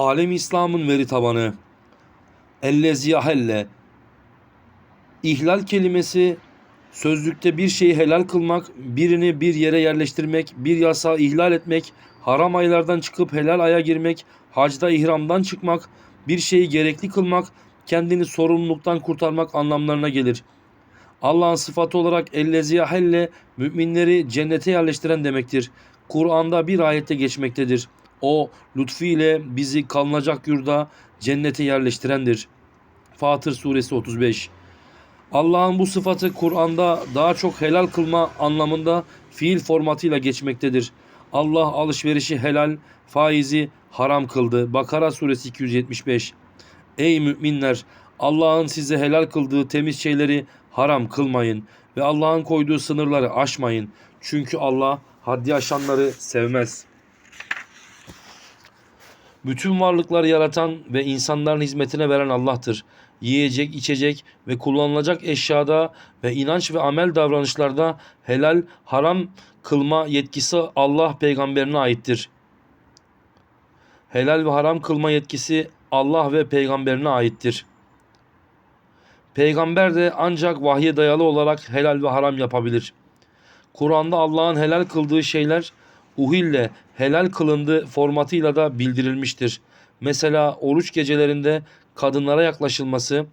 Alem İslam'ın veri tabanı. Ellezi yahelle. İhlal kelimesi sözlükte bir şeyi helal kılmak, birini bir yere yerleştirmek, bir yasağı ihlal etmek, haram aylardan çıkıp helal aya girmek, hacda ihramdan çıkmak, bir şeyi gerekli kılmak, kendini sorumluluktan kurtarmak anlamlarına gelir. Allah'ın sıfatı olarak ellezi yahelle müminleri cennete yerleştiren demektir. Kur'an'da bir ayette geçmektedir. O lütfiyle bizi kalınacak yurda cennete yerleştirendir. Fatır suresi 35 Allah'ın bu sıfatı Kur'an'da daha çok helal kılma anlamında fiil formatıyla geçmektedir. Allah alışverişi helal, faizi haram kıldı. Bakara suresi 275 Ey müminler! Allah'ın size helal kıldığı temiz şeyleri haram kılmayın ve Allah'ın koyduğu sınırları aşmayın. Çünkü Allah haddi aşanları sevmez. Bütün varlıkları yaratan ve insanların hizmetine veren Allah'tır. Yiyecek, içecek ve kullanılacak eşyada ve inanç ve amel davranışlarda helal, haram kılma yetkisi Allah peygamberine aittir. Helal ve haram kılma yetkisi Allah ve peygamberine aittir. Peygamber de ancak vahye dayalı olarak helal ve haram yapabilir. Kur'an'da Allah'ın helal kıldığı şeyler uhille helal kılındı formatıyla da bildirilmiştir. Mesela oruç gecelerinde kadınlara yaklaşılması,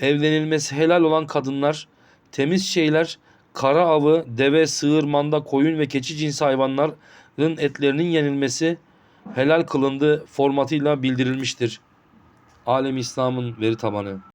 evlenilmesi helal olan kadınlar, temiz şeyler, kara avı, deve, sığır, manda, koyun ve keçi cinsi hayvanların etlerinin yenilmesi helal kılındı formatıyla bildirilmiştir. Alem İslam'ın veri tabanı.